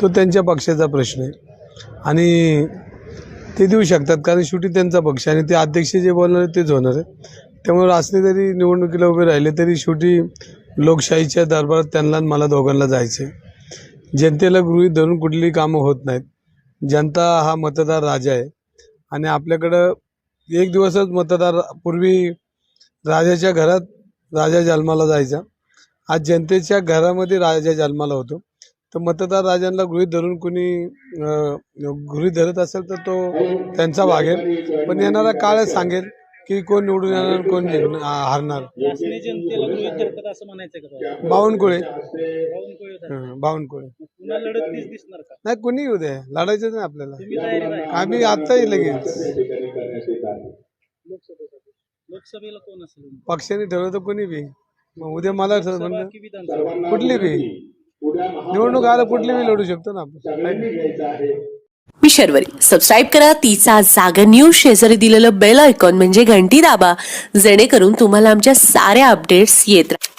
तो त्यांच्या पक्षाचा प्रश्न आहे. आणि ते देऊ शकतात कारण शेवटी त्यांचा पक्ष आणि ते अध्यक्ष जे बोलणार आहेत तेच होणार आहे त्यामुळे असले जरी निवडणुकीला उभे राहिले तरी शेवटी लोकशाहीच्या दरबारात त्यांना मला दोघांना जायचं आहे. जनतेला गृहीत धरून कुठलीही कामं होत नाहीत. जनता हा मतदार राजा आहे. आणि आपल्याकडं एक दिवसच मतदार पूर्वी राजाच्या घरात राजा जन्माला जायचा. आज जनतेच्या घरामध्ये राजा जन्माला होतो. तर मतदार राजांना गृहीत धरून कोणी गृहीत धरत असेल तर तो त्यांचा आहे. पण येणारा काळच सांगेल की कोण निवडून येणार कोण जिंकणार- हारणार? बावनकुळे. बावनकुळे नाही कोणी येऊ दे. लढायचंच नाही आपल्याला. आम्ही आत्ताही लगेच. लोकसभेसाठी लोकसभेला कोण असेल? पक्षाने ठरवलं तर कोणी बी. मग उद्या मला कुठली बी? निवडणूक आला कुठली बी लढू शकतो ना आपण. मी शर्वरी. सबस्क्राईब करा. तिचा जागा न्यूज शेजारी दिलेलं बेल आयकॉन म्हणजे घंटी दाबा. जेणेकरून तुम्हाला आमच्या साऱ्या अपडेट्स येत राहतील